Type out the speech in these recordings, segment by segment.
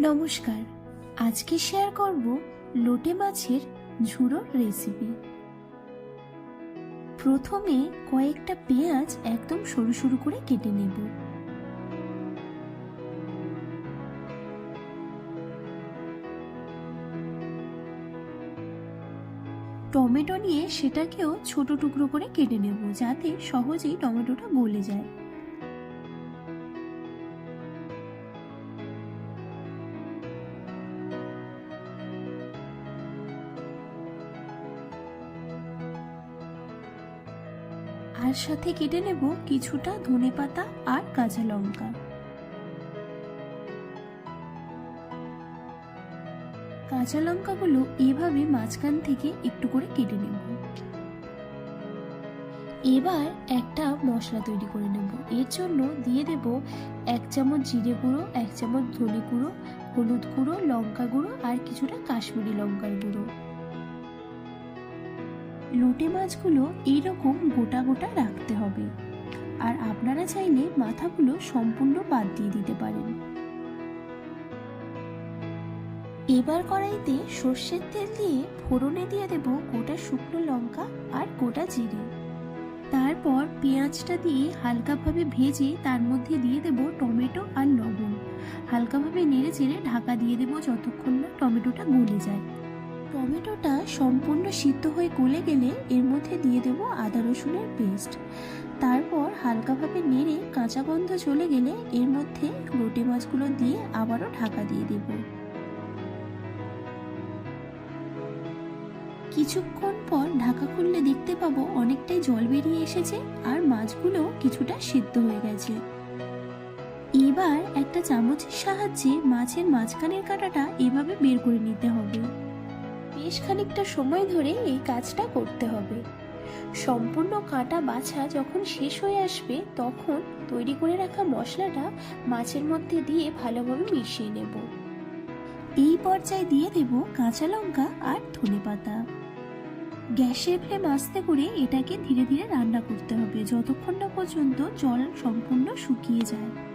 নমস্কার, আজকে শেয়ার করব লোটে মাছের ঝুড়োর রেসিপি প্রথমে কয়েকটা পেঁয়াজ একদম সরু সরু করে কেটে নেব। টমেটো নিয়ে সেটাকেও ছোট টুকরো করে কেটে নেব যাতে সহজেই টমেটোটা গলে যায়। আর সাথে কেটে নেব কিছুটা ধনেপাতা আর কাঁচা লঙ্কা। কাঁচা লঙ্কাগুলো এভাবে মাঝখান থেকে একটু করে কেটে নেব। এবার একটা মশলা তৈরি করে নেব। এর জন্য দিয়ে দেব এক চামচ জিরে গুঁড়ো, এক চামচ ধনে গুঁড়ো, হলুদ গুঁড়ো, লঙ্কা গুঁড়ো আর কিছুটা কাশ্মীরি লঙ্কার গুঁড়ো। লোটে মাছগুলো এইরকম গোটা গোটা রাখতে হবে। আর আপনারা চাইলে মাথাগুলো সম্পূর্ণ বাদ দিয়ে দিতে পারেন। এবার কড়াইতে সর্ষের তেল দিয়ে ফোড়নে দিয়ে দেব গোটা শুকনো লঙ্কা আর গোটা জিরে। তারপর পেঁয়াজটা দিয়ে হালকাভাবে ভেজে তার মধ্যে দিয়ে দেব টমেটো আর লবণ। হালকাভাবে নেড়ে চেড়ে ঢাকা দিয়ে দেব যতক্ষণ না টমেটোটা গলে যায়। টমেটোটা সম্পূর্ণ সিদ্ধ হয়ে গলে গেলে এর মধ্যে দিয়ে দেব আদা রসুনের পেস্ট। তারপর হালকাভাবে নেড়ে কাঁচা গন্ধ চলে গেলে এর মধ্যে লোটে মাছগুলো দিয়ে আবারও ঢাকা দিয়ে দেব। কিছুক্ষণ পর ঢাকা খুললে দেখতে পাবো অনেকটাই জল বেরিয়ে এসেছে আর মাছগুলো কিছুটা সিদ্ধ হয়ে গেছে। এবার একটা চামচের সাহায্যে মাছের মাঝখানের কাঁটাটা এভাবে বের করে নিতে হবে। বেশ খানিকটা সময় ধরে এই কাজটা করতে হবে। সম্পূর্ণ কাঁটা বাছা যখন শেষ হয়ে আসবে, তখন তৈরি করে রাখা মশলাটা মাছের মধ্যে দিয়ে ভালোভাবে মিশিয়ে নেব। এই পর্যায়ে দিয়ে দেব কাঁচা লঙ্কা আর ধনে পাতা। গ্যাসের ফ্লেম আস্তে করে এটাকে ধীরে ধীরে রান্না করতে হবে, যতক্ষণ না পর্যন্ত জল সম্পূর্ণ শুকিয়ে যায়।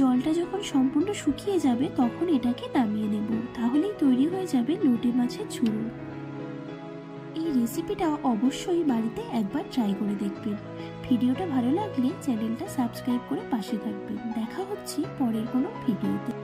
জলটা যখন সম্পূর্ণ শুকিয়ে যাবে, তখন এটাকে নামিয়ে নেব। তাহলেই তৈরি হয়ে যাবে লোটে মাছের ঝুড়ো। এই রেসিপিটা অবশ্যই বাড়িতে একবার ট্রাই করে দেখবেন। ভিডিওটা ভালো লাগলে চ্যানেলটা সাবস্ক্রাইব করে পাশে থাকবেন। দেখা হচ্ছে পরের কোনো ভিডিওতে।